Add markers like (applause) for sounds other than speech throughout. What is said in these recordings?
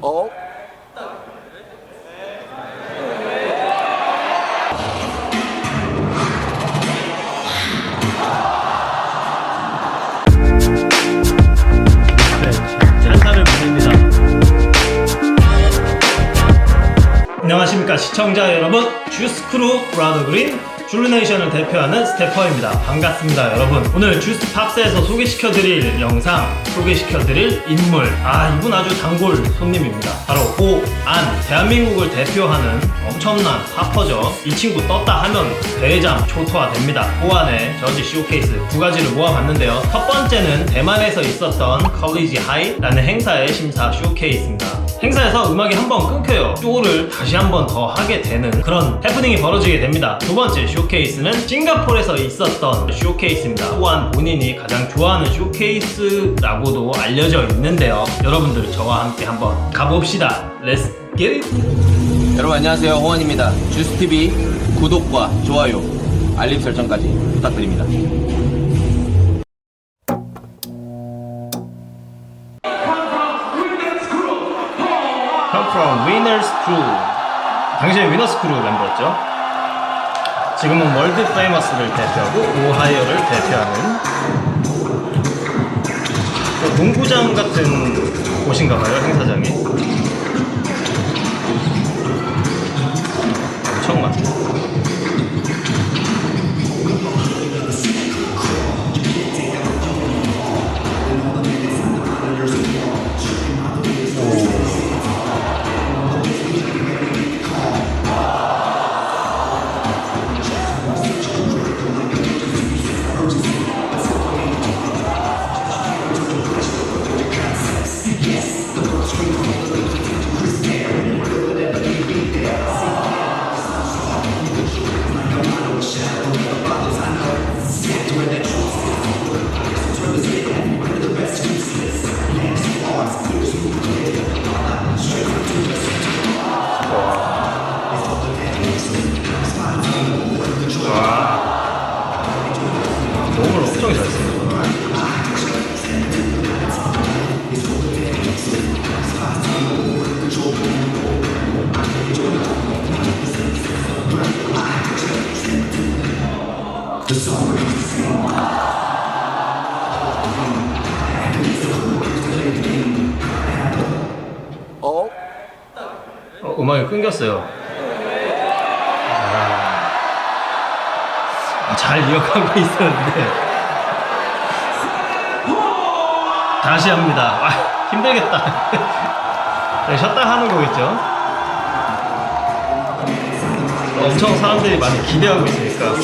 어? 안녕하십니까 시청자 여러분 주스크루 브라더 그린 줄루네이션을 대표하는 스테퍼입니다. 반갑습니다 여러분. 오늘 주스 팝스에서 소개시켜드릴 영상 소개시켜드릴 인물. 아 이분 아주 단골 손님입니다. 바로 오안 대한민국을 대표하는 엄청난 팝퍼죠. 이 친구 떴다 하면 대장 초토화 됩니다. 오안의 저지 쇼케이스 두 가지를 모아봤는데요. 첫 번째는 대만에서 있었던 컬리지 하이라는 행사의 심사 쇼케이스입니다 행사에서 음악이 한 번 끊겨요. 쇼를 다시 한 번 더 하게 되는 그런 해프닝이 벌어지게 됩니다. 두 번째 쇼케이스는 싱가포르에서 있었던 쇼케이스입니다. 또한 본인이 가장 좋아하는 쇼케이스라고도 알려져 있는데요. 여러분들 저와 함께 한번 가봅시다. Let's! 여러분 안녕하세요 홍원입니다 주스TV 구독과 좋아요 알림 설정까지 부탁드립니다 Winners Crew. 당시에 위너스 크루 멤버였죠. 지금은 월드 페이머스를 대표하고 오하이어를 대표하는 그 농구장 같은 곳인가 봐요, 행사장이. 엄청 잘 쓰는 어? 어, 음악이 끊겼어요. 아, 잘 이어가고 (laughs) 있었는데. 다시 합니다. 아, 힘들겠다. 네, 쉬었다 하는 거겠죠? 엄청 사람들이 많이 기대하고 있으니까.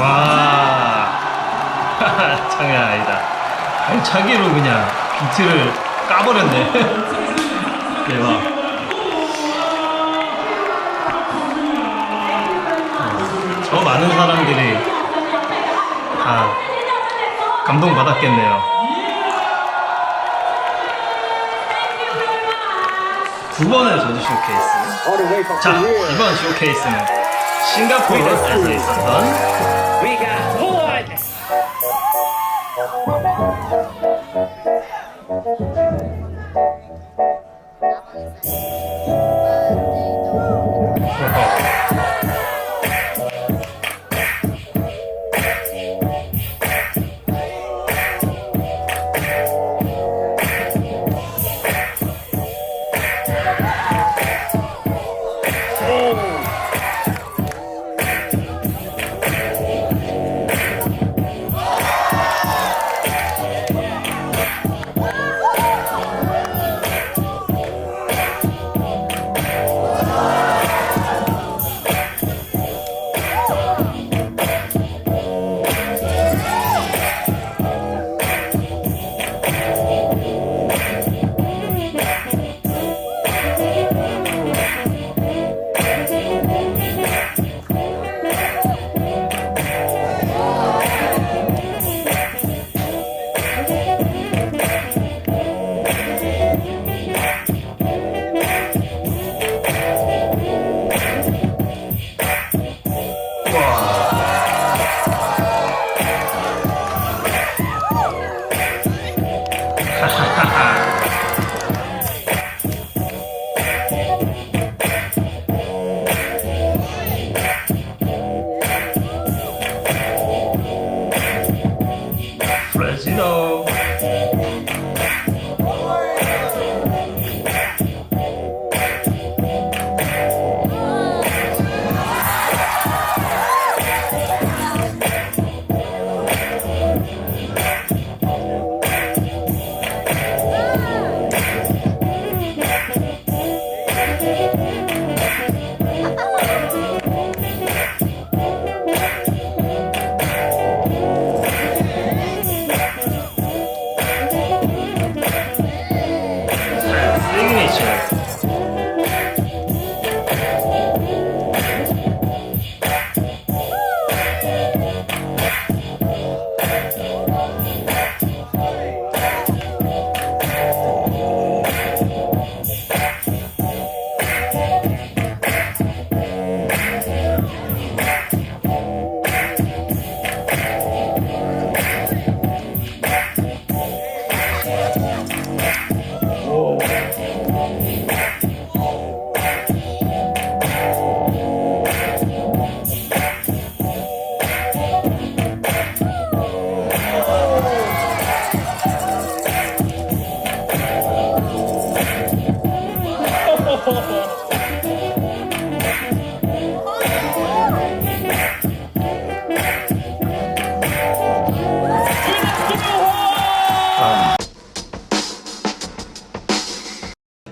와. (laughs) 장난 아니다. 발차기로 그냥 비트를 까버렸네. 대박. 어, 저 많은 사람들이 다 감동받았겠네요. 두 번의 저지 쇼케이스. 자, 이번 쇼케이스는 싱가포르에서 있었던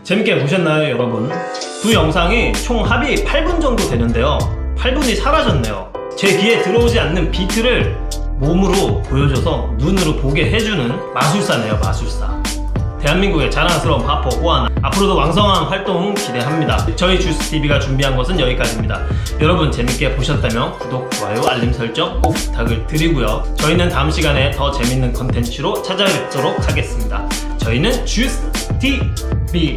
재밌게 보셨나요, 여러분? 두 영상이 총 합이 8분 정도 되는데요. 8분이 사라졌네요. 제 귀에 들어오지 않는 비트를 몸으로 보여줘서 눈으로 보게 해주는 마술사네요, 마술사. 대한민국의 자랑스러운 파퍼 오하나 앞으로도 왕성한 활동 기대합니다. 저희 주스TV가 준비한 것은 여기까지입니다. 여러분 재밌게 보셨다면 구독, 좋아요, 알림 설정 꼭 부탁을 드리고요. 저희는 다음 시간에 더 재밌는 컨텐츠로 찾아뵙도록 하겠습니다. 저희는 주스TV